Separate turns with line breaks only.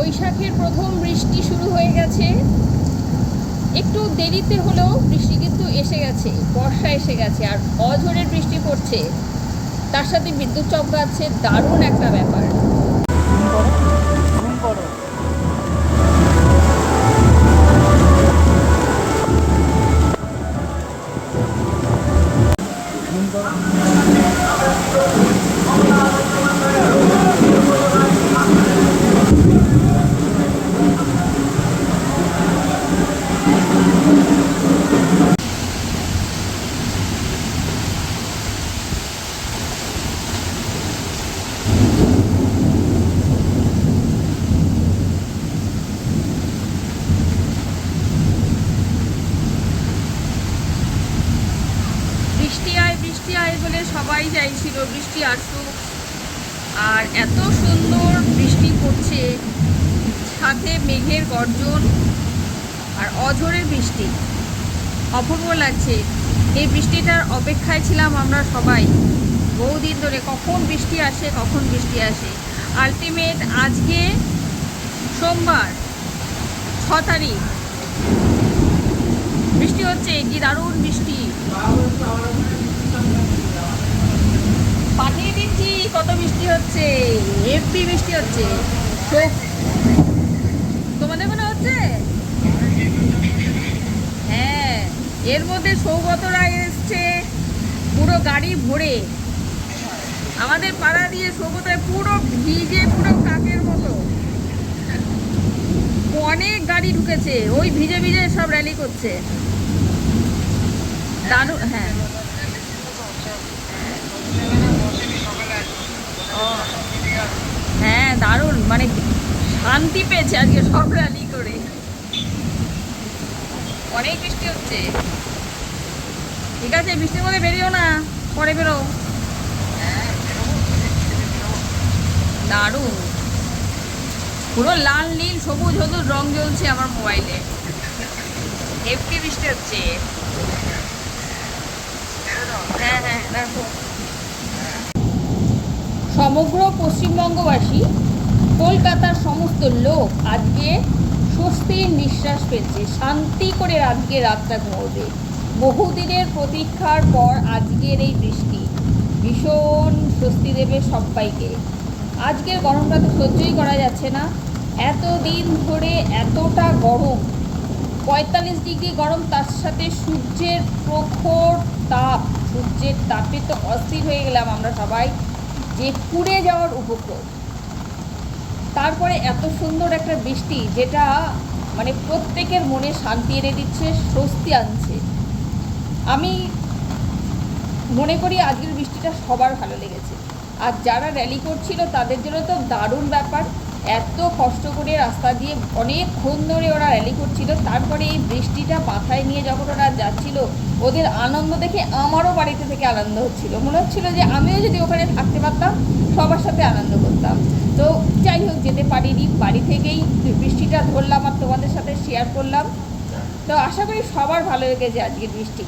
বৈশাখের প্রথম বৃষ্টি শুরু হয়ে গেছে। একটু দেরিতে হলেও বৃষ্টি কিন্তু এসে গেছে, বর্ষা এসে গেছে, আর অঝোরের বৃষ্টি পড়ছে। তার সাথে বিদ্যুৎ চমকাচ্ছে, দারুণ একটা ব্যাপার। বৃষ্টি আয় বলে সবাই চাইছিল বৃষ্টি আসুক। আর এত সুন্দর বৃষ্টি পড়ছে, সাথে মেঘের গর্জন আর অঝোরের বৃষ্টি। অপূর্ব লাগছে। এই বৃষ্টিটার অপেক্ষায় ছিলাম আমরা সবাই। বহুদিন ধরে কখন বৃষ্টি আসে, কখন বৃষ্টি আসে। আলটিমেট আজকে সোমবার, ছ তারিখ। বৃষ্টি হচ্ছে, কি দারুণ বৃষ্টি পাঠিয়ে দিচ্ছি কত বৃষ্টি হচ্ছে এফপি বৃষ্টি হচ্ছে। তোমাদের মনে হচ্ছে? হ্যাঁ এর মধ্যে সৌগতরা এসছে, পুরো গাড়ি ভরে। আমাদের পাড়া দিয়ে সৌগতায় পুরো ভিজে, পুরো কাকের মতো। অনেক গাড়ি ঢুকেছে, ওই ভিজে ভিজে সব র্যালি করছে। দারুণ হ্যাঁ ও, হ্যাঁ দারুণ মানে শান্তি পেয়েছে আজকে সব র্যালি করে। অনেক বৃষ্টি হচ্ছে। ঠিক আছে, বৃষ্টির মধ্যে বেরিও না, পরে বেরো। দারুণ। পুরো লাল, নীল, সবুজ, হলুদ রং জ্বলছে আমার মোবাইলে হেভি বৃষ্টি হচ্ছে। হ্যাঁ হ্যাঁ সমগ্র পশ্চিমবঙ্গবাসী কলকাতার সমস্ত লোক আজকে স্বস্তির নিঃশ্বাস ফেলছে, শান্তি করে আজকে রাতটা ঘুমোবে বহুদিনের প্রতীক্ষার পর আজকের এই বৃষ্টি, ভীষণ স্বস্তি দেবে সবাইকে। আজকের গরমটা তো সহ্যই করা যাচ্ছে না। এত দিন ধরে এতটা গরম, পঁয়তাল্লিশ ডিগ্রি গরম, তার সাথে সূর্যের প্রখর তাপ, সূর্যের তাপে তো অস্থির হয়ে গেলাম আমরা সবাই। যে পুড়ে যাওয়ার উপক্রম। তারপরে এত সুন্দর একটা বৃষ্টি যেটা মানে প্রত্যেকের মনে শান্তি এনে দিচ্ছে, স্বস্তি আনছে। আমি মনে করি আজকের বৃষ্টিটা সবার ভালো লেগেছে। আর যারা র্যালি করছিল তাদের জন্য তো দারুণ ব্যাপার। এত কষ্ট করে রাস্তা দিয়ে অনেকক্ষণ ধরে ওরা র্যালি করছিল, তারপরে এই বৃষ্টিটা মাথায় নিয়ে যখন ওরা যাচ্ছিল, ওদের আনন্দ দেখে আমারও বাড়িতে থেকে আনন্দ হচ্ছিল। মনে হচ্ছিল যে আমিও যদি ওখানে থাকতে পারতাম, সবার সাথে আনন্দ করতাম। তো যাই হোক, যেতে পারিনি। বাড়ি থেকেই বৃষ্টিটা ধরলাম আর তোমাদের সাথে শেয়ার করলাম। তো আশা করি সবার ভালো লেগেছে আজকের বৃষ্টি।